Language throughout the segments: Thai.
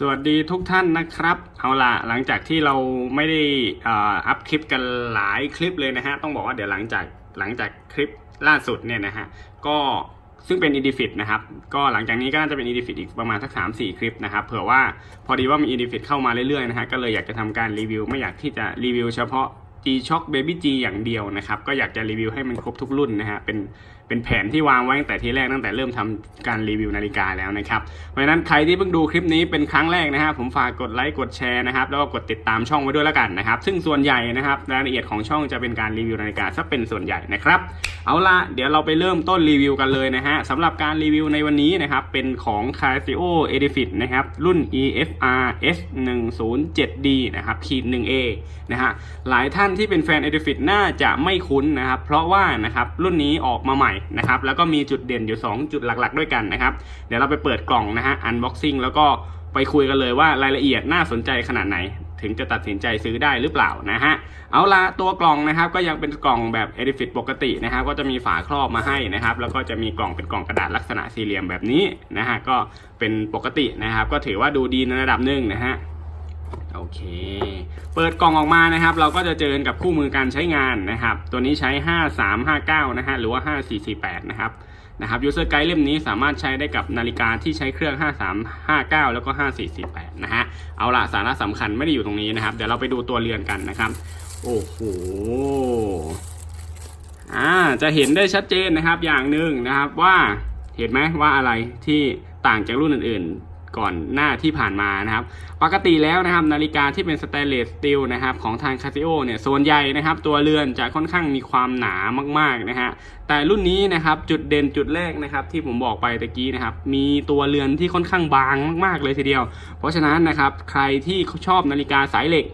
สวัสดีทุกท่านนะครับ เอาล่ะหลังจากที่เราไม่ได้อัพคลิปกันหลายคลิปเลยนะฮะ ต้องบอกว่าเดี๋ยวหลังจากหลังจากคลิปล่าสุดเนี่ยนะฮะ ก็ซึ่งเป็นอินดิฟิตนะครับ ก็หลังจากนี้ก็น่าจะเป็นอินดิฟิตอีกประมาณสักสามสี่คลิปนะครับ เผื่อว่าพอดีว่ามีอินดิฟิตเข้ามาเรื่อยๆนะฮะ ก็เลยอยากจะทำการรีวิว ไม่อยากที่จะรีวิวเฉพาะ G-Shock Baby G อย่างเดียวนะครับ ก็อยากจะรีวิวให้มันครบทุกรุ่นนะฮะเป็นเป็นแผนที่วางไว้ตั้งแต่ทีแรกตั้งแต่เริ่มทำการรีวิวนาฬิกาแล้วนะครับเพราะฉะนั้นใครที่เพิ่งดูคลิปนี้เป็นครั้งแรกนะฮะผมฝากกดไลค์กดแชร์นะครับแล้วก็กดติดตามช่องไว้ด้วยแล้วกันนะครับซึ่งส่วนใหญ่นะครับรายละเอียดของช่องจะเป็นการรีวิวนาฬิกาซะเป็นส่วนใหญ่นะครับเอาละเดี๋ยวเราไปเริ่มต้นรีวิวกันเลยนะฮะสำหรับการรีวิวในวันนี้นะครับเป็นของ Casio Edifit นะครับรุ่น EFR S107D นะครับขีด 1A นะฮะหลายท่านที่เป็นแฟน Edifit น่าจะไม่คุ้นนะครับเพราะว่านะครับรุ่นนี้ออกมาใหม่นะครับแล้วก็มีจุดเด่นอยู่ 2 จุดหลักๆ ด้วยกันนะครับเดี๋ยวเราไปเปิดกล่องนะฮะ unboxing แล้วก็ไปคุยกันเลยว่ารายละเอียดน่าสนใจขนาดไหน ถึงจะตัดสินใจซื้อได้หรือเปล่านะฮะเอาละตัวกล่องนะครับก็ยังเป็นกล่องแบบ Edifit ปกตินะครับก็จะมีฝาครอบมาให้นะครับแล้วก็จะมีกล่องเป็นกล่องกระดาษลักษณะสี่เหลี่ยมแบบนี้นะฮะก็เป็นปกตินะครับก็ถือว่าดูดีในระดับหนึ่งนะฮะ โอเค เปิดกล่องออกมานะครับ เราก็จะเจอกับคู่มือการใช้งานนะครับ ตัวนี้ใช้ 5359 นะฮะหรือว่า 5448 นะครับนะครับ User Guide เล่มนี้สามารถใช้ได้กับนาฬิกาที่ใช้เครื่อง 5359 แล้วก็ 5448 นะฮะเอาละสาระสำคัญไม่ได้อยู่ตรงนี้นะครับ เดี๋ยวเราไปดูตัวเรือนกันนะครับ โอ้โหอ่าจะเห็นได้ชัดเจนนะครับอย่างหนึ่งนะครับว่าเห็นไหมว่าอะไรที่ต่างจากรุ่นอื่น ก่อนหน้าที่ผ่านมานะครับ ปกติแล้วนะครับนาฬิกาที่เป็นสแตนเลสสตีลนะครับของทางคาซิโอเนี่ยส่วนใหญ่นะครับตัวเรือนจะค่อนข้างมีความหนามากๆนะฮะแต่รุ่นนี้นะครับจุดเด่นจุดแรกนะครับที่ผมบอกไปตะกี้นะครับมีตัวเรือนที่ค่อนข้างบางมาก ๆเลยทีเดียว เพราะฉะนั้นนะครับใครที่ชอบนาฬิกาสายเหล็ก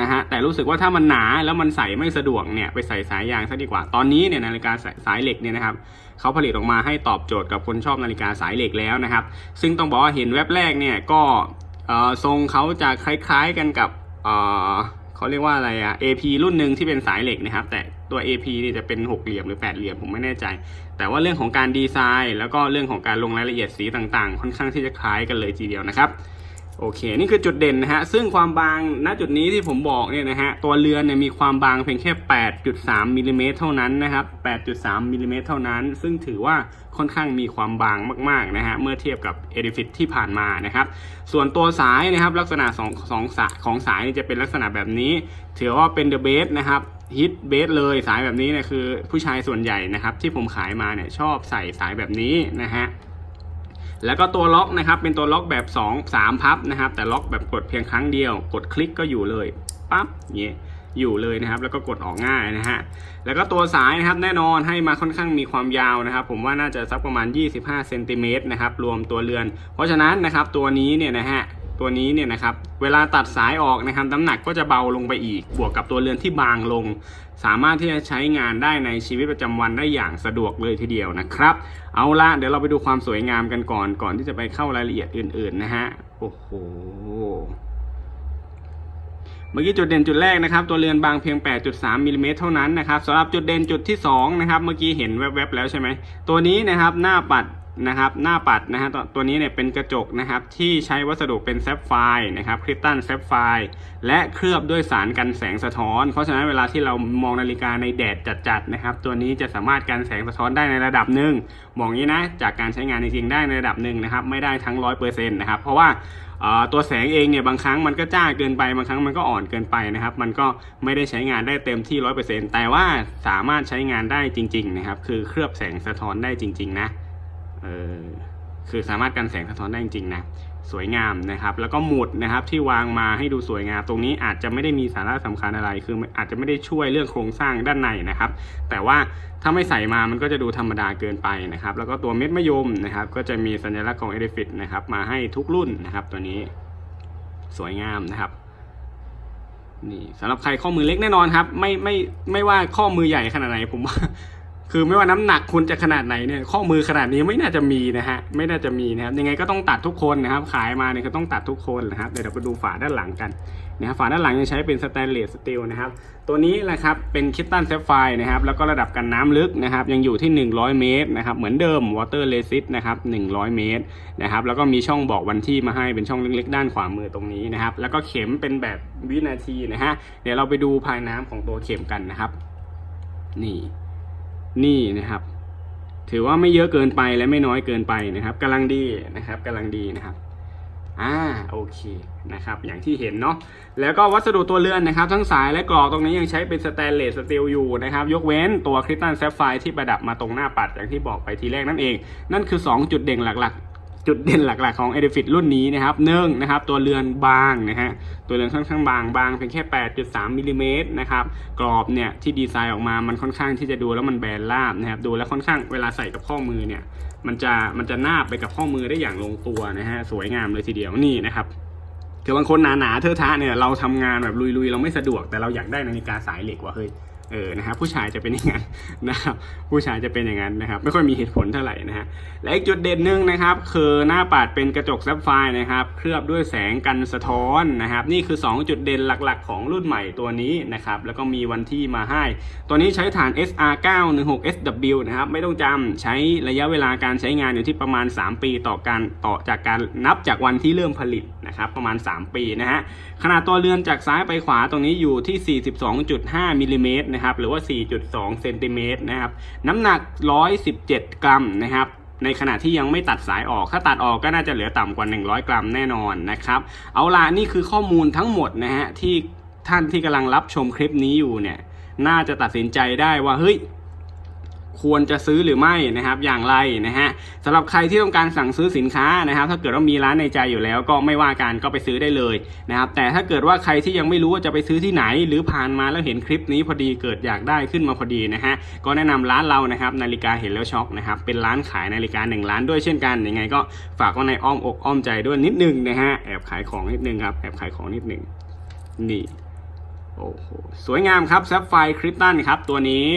นะฮะแต่รู้สึกว่าถ้ามันหนาแล้วมันใส่ไม่สะดวกเนี่ยไปใส่สายยางซะดีกว่า ตอนนี้เนี่ยนาฬิกาสายเหล็กเนี่ยนะครับเขาผลิตออกมาให้ตอบโจทย์กับคนชอบนาฬิกาสายเหล็กแล้วนะครับ ซึ่งต้องบอกว่าเห็นแว็บแรกเนี่ยก็ทรงเขาจะคล้ายๆกันกับเขาเรียกว่าอะไรอะ AP รุ่นหนึ่งที่เป็นสายเหล็กนะครับ แต่ตัว AP นี่จะเป็นหกเหลี่ยมหรือแปดเหลี่ยมผมไม่แน่ใจ แต่ว่าเรื่องของการดีไซน์ แล้วก็เรื่องของการลงรายละเอียดสีต่างๆ ค่อนข้างที่จะคล้ายกันเลยทีเดียวนะครับ โอเค นี่คือจุดเด่นนะฮะ ซึ่งความบางณจุดนี้ที่ผมบอกเนี่ยนะฮะ ตัวเรือนเนี่ยมีความบางเพียงแค่ 8.3มิลลิเมตรเท่านั้นนะครับ 8.3มิลลิเมตรเท่านั้น ซึ่งถือว่าค่อนข้างมีความบางมากๆนะฮะ เมื่อเทียบกับ e d i f i t ที่ผ่านมานะครับ ส่วนตัวสายนะครับ ลักษณะสองสองสายของสายจะเป็นลักษณะแบบนี้ ถือว่าเป็น the base นะครับฮิตเบสเลยสายแบบนี้เนี่ยคือผู้ชายส่วนใหญ่นะครับ ที่ผมขายมาเนี่ยชอบใส่สายแบบนี้นะฮะ แล้วก็ตัวล็อกนะครับเป็นตัวล็อกแบบ 2 3 พับนะครับ แต่ล็อกแบบกดเพียงครั้งเดียว กดคลิกก็อยู่เลยปั๊บอย่างเงี้ยอยู่เลยนะครับ แล้วก็กดออกง่ายนะฮะแล้วก็ตัวสายนะครับแน่นอนให้มาค่อนข้างมีความยาวนะครับ ผมว่าน่าจะสักประมาณ 25เซนติเมตรนะครับรวมตัวเรือน เพราะฉะนั้นนะครับตัวนี้เนี่ยนะฮะ ตัวนี้เนี่ยนะครับเวลาตัดสายออกนะครับน้ำหนักก็จะเบาลงไปอีก บวกกับตัวเรือนที่บางลง สามารถที่จะใช้งานได้ในชีวิตประจำวันได้อย่างสะดวกเลยทีเดียวนะครับ เอาละเดี๋ยวเราไปดูความสวยงามกันก่อนก่อนที่จะไปเข้ารายละเอียดอื่น ๆ นะฮะโอ้โหเมื่อกี้จุดเด่นจุดแรกนะครับตัวเรือนบางเพียง 8.3มิลลิเมตรเท่านั้นนะครับสำหรับจุดเด่นจุดที่2นะครับเมื่อกี้เห็นแวบๆแล้วใช่ไหมตัวนี้นะครับหน้าปัด นะครับหน้าปัดนะฮะตัวนี้เนี่ยเป็นกระจกนะครับที่ใช้วัสดุเป็นแซฟไฟร์นะครับคริสตัลแซฟไฟร์และเคลือบด้วยสารกันแสงสะท้อน เพราะฉะนั้นเวลาที่เรามองนาฬิกาในแดดจัดๆนะครับตัวนี้จะสามารถกันแสงสะท้อนได้ในระดับหนึ่งบอกงี้นะจากการใช้งานจริงๆได้ในระดับหนึ่งนะครับไม่ได้ทั้งร้อยเปอร์เซ็นต์นะครับเพราะว่าตัวแสงเองเนี่ยบางครั้งมันก็จ้าเกินไปบางครั้งมันก็อ่อนเกินไปนะครับ มันก็ไม่ได้ใช้งานได้เต็มที่ร้อยเปอร์เซ็นต์แต่ว่าสามารถใช้งานได้จริงๆนะครับคือเคลือบแสงสะท้อนได้จริง ๆ นะ เออคือสามารถกันแสงสะท้อนได้จริงๆนะสวยงามนะครับ แล้วก็หมุดนะครับที่วางมาให้ดูสวยงาม ตรงนี้อาจจะไม่ได้มีสาระสำคัญอะไร คืออาจจะไม่ได้ช่วยเรื่องโครงสร้างด้านในนะครับ แต่ว่าถ้าไม่ใส่มามันก็จะดูธรรมดาเกินไปนะครับ แล้วก็ตัวเม็ดมะยมนะครับ ก็จะมีสัญลักษณ์ของ e d i f i t นะครับ มาให้ทุกรุ่นนะครับ ตัวนี้สวยงามนะครับนี่สำหรับใครข้อมือเล็กแน่นอนครับ ไม่ไม่ไม่ว่าข้อมือใหญ่ขนาดไหนผมว่า คือไม่ว่าน้ำหนักคุณจะขนาดไหนเนี่ยข้อมือขนาดนี้ไม่น่าจะมีนะฮะไม่น่าจะมีนะครับยังไงก็ต้องตัดทุกคนนะครับ ขายมาเนี่ยก็ต้องตัดทุกคนนะครับเดี๋ยวเราไปดูฝาด้านหลังกันนะครับฝาด้านหลังยังใช้เป็นสแตนเลสสตีลนะครับตัวนี้แหละครับเป็นคิตตันเซฟไฟนะครับแล้วก็ระดับกันน้ำลึกนะครับยังอยู่ที่ 100 เมตรนะครับเหมือนเดิม Water Resist นะครับ100 เมตรนะครับแล้วก็มีช่องบอกวันที่มาให้เป็นช่องเล็กๆ ด้านขวามือตรงนี้นะครับแล้วก็เข็มเป็นแบบวินาทีนะฮะเดี๋ยวเราไปดูภายน้ำของตัวเข็มกันนะครับ นี่ นี่นะครับ ถือว่าไม่เยอะเกินไปและไม่น้อยเกินไปนะครับกำลังดีนะครับกำลังดีนะครับอ่าโอเคนะครับอย่างที่เห็นเนาะแล้วก็วัสดุตัวเรือนนะครับ ทั้งสายและกรอกตรงนี้ยังใช้เป็นสแตนเลสสตีลอยู่นะครับ ยกเว้นตัวคริสตัลแซฟไฟที่ประดับมาตรงหน้าปัดอย่างที่บอกไปทีแรกนั่นเอง นั่นคือ 2 จุดเด่นหลัก จุดเด่นหลักๆของ e d i f i t รุ่นนี้นะครับหนึ่งนะครับ ตัวเรือนบางนะฮะตัวเรือนค่อนข้างบางบางเพียงแค่ 8.3มิลลิเมตรนะครับกรอบเนี่ยที่ดีไซน์ออกมามันค่อนข้างที่จะดูแล้วมันแบนราบนะครับดูแล้วค่อนข้างเวลาใส่กับข้อมือเนี่ยมันจะมันจะนาบไปกับข้อมือได้อย่างลงตัวนะฮะสวยงามเลยทีเดียวนี่นะครับคือบางคนหนาๆเทอะทะเนี่ยเราทำงานแบบลุยๆ เราไม่สะดวกแต่เราอยากได้นาฬิกาสายเหล็กว่ะเฮ้ย เออนะครับผู้ชายจะเป็นอย่างนั้นนะครับผู้ชายจะเป็นอย่างนั้นนะครับ ไม่ค่อยมีเหตุผลเท่าไหร่นะฮะและอีกจุดเด่นหนึ่งนะครับ คือหน้าปัดเป็นกระจกแซฟไฟร์นะครับ เคลือบด้วยแสงกันสะท้อนนะครับ นี่คือ 2 จุดเด่นหลักๆ ของรุ่นใหม่ตัวนี้นะครับ แล้วก็มีวันที่มาให้ ตัวนี้ใช้ฐาน SR916SW นะครับ ไม่ต้องจำใช้ระยะเวลาการใช้งานอยู่ที่ประมาณ 3 ปีต่อการต่อจากการนับจากวันที่เริ่มผลิตนะครับประมาณ 3 ปีนะฮะขนาดตัวเรือนจากซ้ายไปขวาตรงนี้อยู่ที่ 42.5มิลลิเมตรนะครับหรือว่า 4.2 เซนติเมตรนะครับน้ำหนัก 117 กรัมนะครับในขณะที่ยังไม่ตัดสายออก ถ้าตัดออกก็น่าจะเหลือต่ำกว่า 100 กรัมแน่นอนนะครับ เอาล่ะนี่คือข้อมูลทั้งหมดนะฮะที่ท่านที่กำลังรับชมคลิปนี้อยู่เนี่ย น่าจะตัดสินใจได้ว่าเฮ้ย ควรจะซื้อหรือไม่นะครับอย่างไรนะฮะสำหรับใครที่ต้องการสั่งซื้อสินค้านะครับ ถ้าเกิดว่ามีร้านในใจอยู่แล้ว ก็ไม่ว่ากันก็ไปซื้อได้เลยนะครับ แต่ถ้าเกิดว่าใครที่ยังไม่รู้ว่าจะไปซื้อที่ไหน หรือผ่านมาแล้วเห็นคลิปนี้พอดีเกิดอยากได้ขึ้นมาพอดีนะฮะก็แนะนำร้านเรานะครับนาฬิกาเห็นแล้วช็อกนะครับเป็นร้านขายนาฬิกาหนึ่งร้านด้วยเช่นกันยังไงก็ฝากไว้ในอ้อมอกอ้อมใจด้วยนิดนึงนะฮะแอบขายของนิดนึงครับแอบขายของนิดนึงนี่โอ้โหสวยงามครับ Sapphire Krypton ครับตัวนี้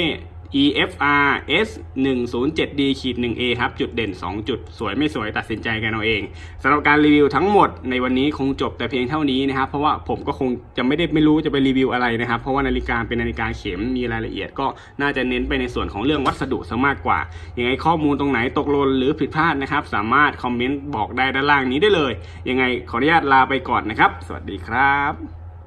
EFR S 1 0 7 D ขีด 1 A ครับ จุดเด่น 2 จุด สวยไม่สวยตัดสินใจกันเอาเองสำหรับการรีวิวทั้งหมดในวันนี้คงจบแต่เพียงเท่านี้นะครับ เพราะว่าผมก็คงจะไม่ได้ไม่รู้จะไปรีวิวอะไรนะครับ เพราะว่านาฬิกาเป็นนาฬิกาเข็มมีรายละเอียดก็น่าจะเน้นไปในส่วนของเรื่องวัสดุซะมากกว่ายังไงข้อมูลตรงไหนตกหล่นหรือผิดพลาดนะครับ สามารถคอมเมนต์บอกได้ด้านล่างนี้ได้เลย ยังไงขออนุญาตลาไปก่อนนะครับ สวัสดีครับ